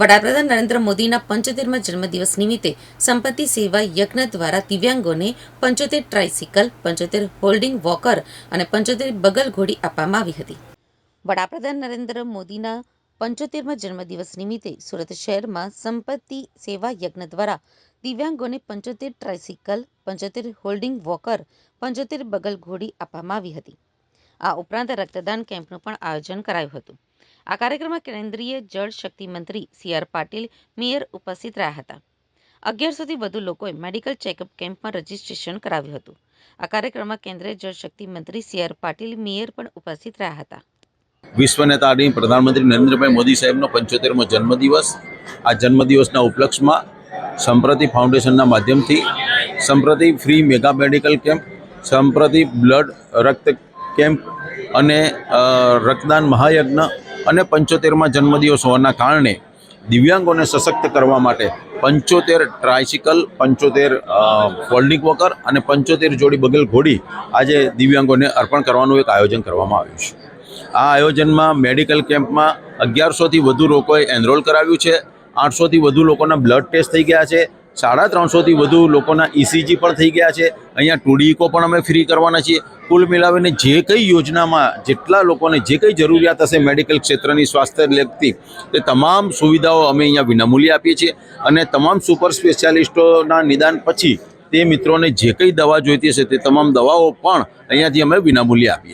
વડાપ્રધાન નરેન્દ્ર મોદીના પંચોતેરમાં જન્મદિવસ નિમિત્તે સંપત્તિ સેવા યજ્ઞ દ્વારા દિવ્યાંગોને પંચોતેર ટ્રાઇસિકલ પંચોતેર હોલ્ડિંગ વોકર અને પંચોતેર બગલ ઘોડી આપવામાં આવી હતી. વડાપ્રધાન નરેન્દ્ર મોદીના પંચોતેરમાં જન્મદિવસ નિમિત્તે સુરત શહેરમાં સંપત્તિ સેવા યજ્ઞ દ્વારા દિવ્યાંગોને પંચોતેર ટ્રાઇસિકલ પંચોતેર હોલ્ડિંગ વોકર પંચોતેર બગલ ઘોડી આપવામાં આવી હતી. આ ઉપરાંત રક્તદાન કેમ્પનું પણ આયોજન કરાયું હતું. આ કાર્યક્રમમાં કેન્દ્રીય જળ શક્તિ મંત્રી સી આર પાટીલ, મેયર ઉપસ્થિત રહ્યા હતા. અગિયારસોથી વધુ લોકોએ મેડિકલ ચેકઅપ કેમ્પમાં રજીસ્ટ્રેશન કરાવ્યું હતું. આ કાર્યક્રમમાં કેન્દ્રીય જળ શક્તિ મંત્રી સી આર પાટીલ, મેયર પણ ઉપસ્થિત રહ્યા હતા. વિશ્વ નેતા પ્રધાનમંત્રી નરેન્દ્રભાઈ મોદી સાહેબનો પંચોતેરમો જન્મદિવસ. આ જન્મદિવસના ઉપલક્ષમાં સંપ્રતિ ફાઉન્ડેશનના માધ્યમથી Samprati free mega medical camp, Samprati blood રક્ત કેમ્પ અને રક્તદાન મહાયજ્ઞ અને પંચોતેરમાં જન્મદિવસ હોવાના કારણે દિવ્યાંગોને સશક્ત કરવા માટે પંચોતેર ટ્રાયસિકલ પંચોતેર ફોલ્ડિંગ વોકર અને પંચોતેર જોડી બગલ ઘોડી આજે દિવ્યાંગોને અર્પણ કરવાનું એક આયોજન કરવામાં આવ્યું છે. આ આયોજનમાં મેડિકલ કેમ્પમાં અગિયારસોથી વધુ લોકોએ એનરોલ કરાવ્યું છે. આઠસોથી વધુ લોકોના બ્લડ ટેસ્ટ થઈ ગયા છે. સાડા ત્રણસોથી વધુ લોકોના ઇસીજી પણ થઈ ગયા છે. અહીંયા ટુડીકો પણ અમે ફ્રી કરવાના છીએ. કુલ મિલાવીને જે કંઈ યોજનામાં જેટલા લોકોને જે કંઈ જરૂરિયાત હશે મેડિકલ ક્ષેત્રની સ્વાસ્થ્ય લગતી તે તમામ સુવિધાઓ અમે અહીંયા વિનામૂલ્યે આપીએ છીએ. અને તમામ સુપર સ્પેશિયાલિસ્ટોના નિદાન પછી તે મિત્રોને જે કંઈ દવા જોઈતી હશે તે તમામ દવાઓ પણ અહીંયાથી અમે વિનામૂલ્યે આપીએ